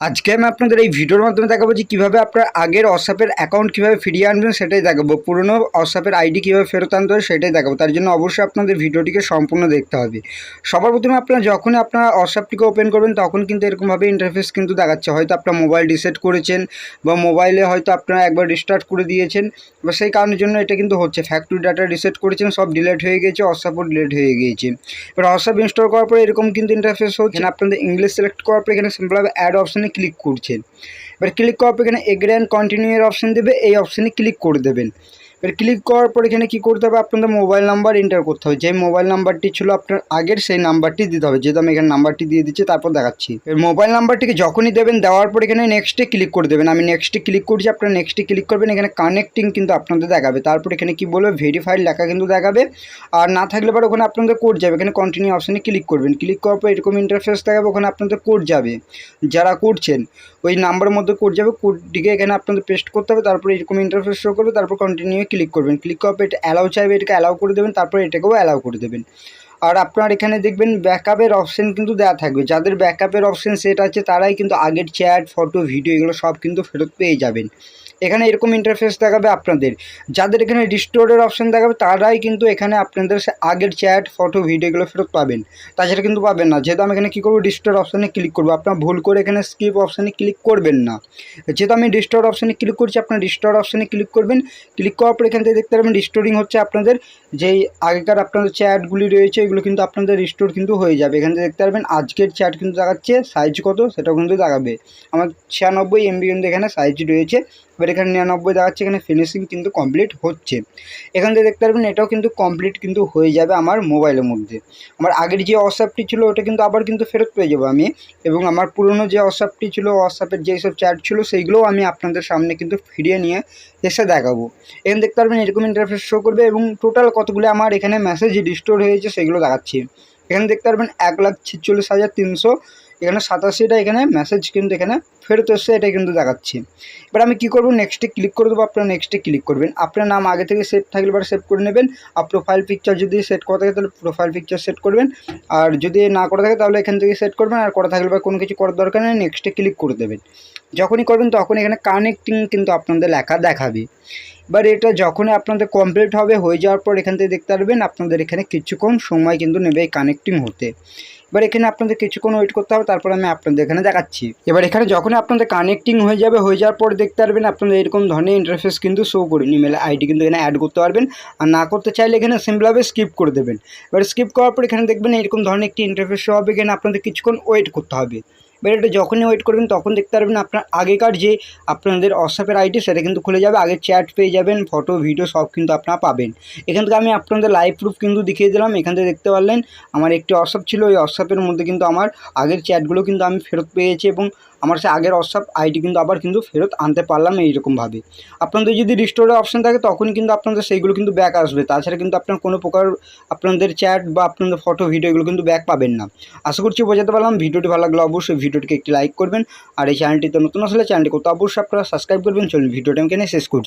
আজকে আমি আপনাদের এই ভিডিওর মাধ্যমে দেখাবো যে কীভাবে আপনার আগের হোয়াটসঅ্যাপের অ্যাকাউন্ট কীভাবে ফিরিয়ে আনবেন সেটাই দেখাবো। পুরনো হোয়াটসঅ্যাপের আইডি কীভাবে ফেরত আনতে হবে সেটাই দেখাবো। তার জন্য অবশ্যই আপনাদের ভিডিওটিকে সম্পূর্ণ দেখতে হবে। সবার প্রথমে আপনারা যখনই আপনার হোয়াটসঅ্যাপটিকে ওপেন করবেন, তখন কিন্তু এরকমভাবে ইন্টারফেস কিন্তু দেখাচ্ছে। হয়তো আপনার মোবাইল রিসেট করেছেন বা মোবাইলে হয়তো আপনারা একবার রিস্টার্ট করে দিয়েছেন বা সেই কারণের জন্য এটা কিন্তু হচ্ছে। ফ্যাক্টরি ডাটা রিসেট করেছেন, সব ডিলেট হয়ে গিয়েছে হোয়াটসঅ্যাপও ডিলেট হয়ে গিয়েছে। এবার হোয়াটসঅ্যাপ ইনস্টল করার পরে এরকম কিন্তু ইন্টারফেস হচ্ছে। আপনাদের ইংলিশ সিলেক্ট করার পরে এখানে সিম্পলভাবে অ্যাড অপশানে ক্লিক করছেন। এবার ক্লিক করার পর এখানে এগ্রেন অ্যান্ড কন্টিনিউ এর অপশান দেবে, এই অপশানে ক্লিক করে দেবেন। এবার ক্লিক করার পর এখানে কী করতে হবে? আপনাদের মোবাইল নাম্বার এন্টার করতে হবে। যে মোবাইল নাম্বারটি ছিল আপনার আগের, সেই নাম্বারটি দিতে হবে। যেহেতু আমি এখানে নাম্বারটি দিয়ে দিচ্ছি, তারপর দেখাচ্ছি। মোবাইল নাম্বারটিকে যখনই দেবেন, দেওয়ার পর এখানে নেক্সটে ক্লিক করে দেবেন। আমি নেক্সটে ক্লিক করছি, আপনারা নেক্সটে ক্লিক করবেন, এখানে কানেক্টিং কিন্তু আপনাদের দেখাবে। তারপর এখানে কি বলবে? ভেরিফাইড লেখা কিন্তু দেখাবে। আর না থাকলে পরে ওখানে আপনাদের কোড যাবে। এখানে কন্টিনিউ অপশানে ক্লিক করবেন। ক্লিক করার পর এরকম ইন্টারফেস দেখাবে, ওখানে আপনাদের কোড যাবে। যারা করছেন, ওই নাম্বারের মধ্যে কোড যাবে। কোডটিকে এখানে আপনাদের পেস্ট করতে হবে। তারপরে এরকম ইন্টারফেস শো করবে। তারপর কন্টিনিউ ক্লিক করবেন। ক্লিক করার পর এটা অ্যালাউ চাইবে, এটাকে অ্যালাউ করে দেবেন, তারপরে এটাকেও অ্যালাউ করে দেবেন। আর আপনার এখানে দেখবেন ব্যাকআপের অপশন কিন্তু দেওয়া থাকবে। যাদের ব্যাকআপের অপশন সেট আছে, তারাই কিন্তু আগের চ্যাট ফটো ভিডিও এগুলো সব কিন্তু ফেরত পেয়ে যাবেন। এখানে এরকম ইন্টারফেস দেখাবে আপনাদের। যাদের এখানে রিস্টোরের অপশান দেখাবে, তারাই কিন্তু এখানে আপনাদের আগের চ্যাট ফটো ভিডিওগুলো ফেরত পাবেন। তাছাড়া কিন্তু পাবেন না। যেহেতু আমি এখানে কী করব? রিস্টোর অপশানে ক্লিক করব। আপনার ভুল করে এখানে স্কিপ অপশানে ক্লিক করবেন না। যেহেতু আমি রিস্টোর অপশানে ক্লিক করছি, আপনার রিস্টোর অপশানে ক্লিক করবেন। ক্লিক করার পর এখান থেকে দেখতে পারবেন রিস্টোরিং হচ্ছে আপনাদের। যেই আগেকার আপনাদের চ্যাটগুলি রয়েছে, এগুলো কিন্তু আপনাদের রিস্টোর কিন্তু হয়ে যাবে। এখান থেকে দেখতে পারবেন আজকের চ্যাট কিন্তু দেখাচ্ছে সাইজ কত, সেটাও কিন্তু দেখাবে। আমার ছিয়ানব্বই এমবি কিন্তু এখানে সাইজ রয়েছে। এবার এখানে নিরানব্বই দেখাচ্ছে এখানে ফিনিশিং কিন্তু কমপ্লিট হচ্ছে। এখান থেকে দেখতে পারবেন এটাও কিন্তু কমপ্লিট কিন্তু হয়ে যাবে আমার মোবাইলের মধ্যে। আমার আগের যে হোয়াটসঅ্যাপটি ছিল, ওটা কিন্তু আবার কিন্তু ফেরত পেয়ে যাব আমি। এবং আমার পুরনো যে হোয়াটসঅ্যাপটি ছিল হোয়াটসঅ্যাপের যেই সব চ্যাট ছিল, সেইগুলোও আমি আপনাদের সামনে কিন্তু ফিরিয়ে নিয়ে এসে দেখাবো। এখানে দেখতে পারবেন এরকম ইন্টারফেস শো করবে এবং টোটাল কতগুলো আমার এখানে মেসেজ রিস্টোর হয়েছে, সেগুলো দেখাচ্ছি। এখানে দেখতে পারবেন এক লাখ ছেচল্লিশ হাজার তিনশো এখানে সাতাশিটা এখানে মেসেজ কিন্তু এখানে ফেরত এসছে এটা কিন্তু দেখাচ্ছি। এবার আমি কী করব? নেক্সটে ক্লিক করে দেবো, আপনারা নেক্সটে ক্লিক করবেন। আপনার নাম আগে থেকে সেভ থাকলে এবার সেভ করে নেবেন। আর প্রোফাইল পিকচার যদি সেট করা থাকে, তাহলে প্রোফাইল পিকচার সেট করবেন। আর যদি না করা থাকে, তাহলে এখান থেকে সেট করবেন। আর করা থাকলে বা কোনো কিছু করার দরকার নেই নেক্সটে ক্লিক করে দেবেন। যখনই করবেন, তখন এখানে কানেক্টিং কিন্তু আপনাদের লেখা দেখাবে। এবার এটা যখনই আপনাদের কমপ্লিট হবে, হয়ে যাওয়ার পর এখান থেকে দেখতে পারবেন, আপনাদের এখানে কিছুক্ষণ সময় কিন্তু নেবে এই কানেক্টিং হতে। এবার এখানে আপনাদের কিছুক্ষণ ওয়েট করতে হবে, তারপর আমি আপনাদের এখানে দেখাচ্ছি। এবার এখানে যখন আপনাদের কানেক্টিং হয়ে যাবে, হয়ে যাওয়ার পর দেখতে পারবেন আপনাদের এরকম ধরনের ইন্টারফেস কিন্তু শো করে ইমেল আইডি কিন্তু এখানে অ্যাড করতে পারবেন। আর না করতে চাইলে এখানে সিম্পলভাবে স্কিপ করে দেবেন। এবার স্কিপ করার পর এখানে দেখবেন এরকম ধরনের একটি ইন্টারফেস শো হবে, এখানে আপনাদের কিছুক্ষণ ওয়েট করতে হবে। এটা যখনই ওয়েট করবেন, তখন দেখতে পারবেন আপনার আগেকার যে আপনাদের হোয়াটসঅ্যাপের আইডি সেটা কিন্তু খুলে যাবে। আগে চ্যাট পেয়ে যাবেন ফটো ভিডিও সব কিন্তু আপনারা পাবেন। এখান থেকে আমি আপনাদের লাইভ প্রুফ কিন্তু দেখিয়ে দিলাম। এখান থেকে দেখতে পারলেন, আমার একটি হোয়াটসঅ্যাপ ছিল। ওই হোয়াটসঅ্যাপের মধ্যে কিন্তু আমার আগের চ্যাটগুলো কিন্তু আমি ফেরত পেয়েছি এবং আমার সে আগের হোয়াটসঅ্যাপ আইডি কিন্তু আবার কিন্তু ফেরত আনতে পারলাম এইরকমভাবে। আপনাদের যদি রিস্টোরের অপশান থাকে তখন কিন্তু আপনাদের সেইগুলো কিন্তু ব্যাক আসবে। তাছাড়া কিন্তু আপনার কোনো প্রকার আপনাদের চ্যাট বা আপনাদের ফটো ভিডিও এগুলো কিন্তু ব্যাক পাবেন না। আশা করছি বোঝাতে পারলাম। ভিডিওটি ভালো লাগল অবশ্যই ভিডিওটিকে একটি লাইক করবেন, আর এই চ্যানেলটিতে নতুন আসলে চ্যানেলটি করতে অবশ্যই আপনারা সাবস্ক্রাইব করবেন। চলুন, ভিডিওটা আমি এখানে শেষ করছি।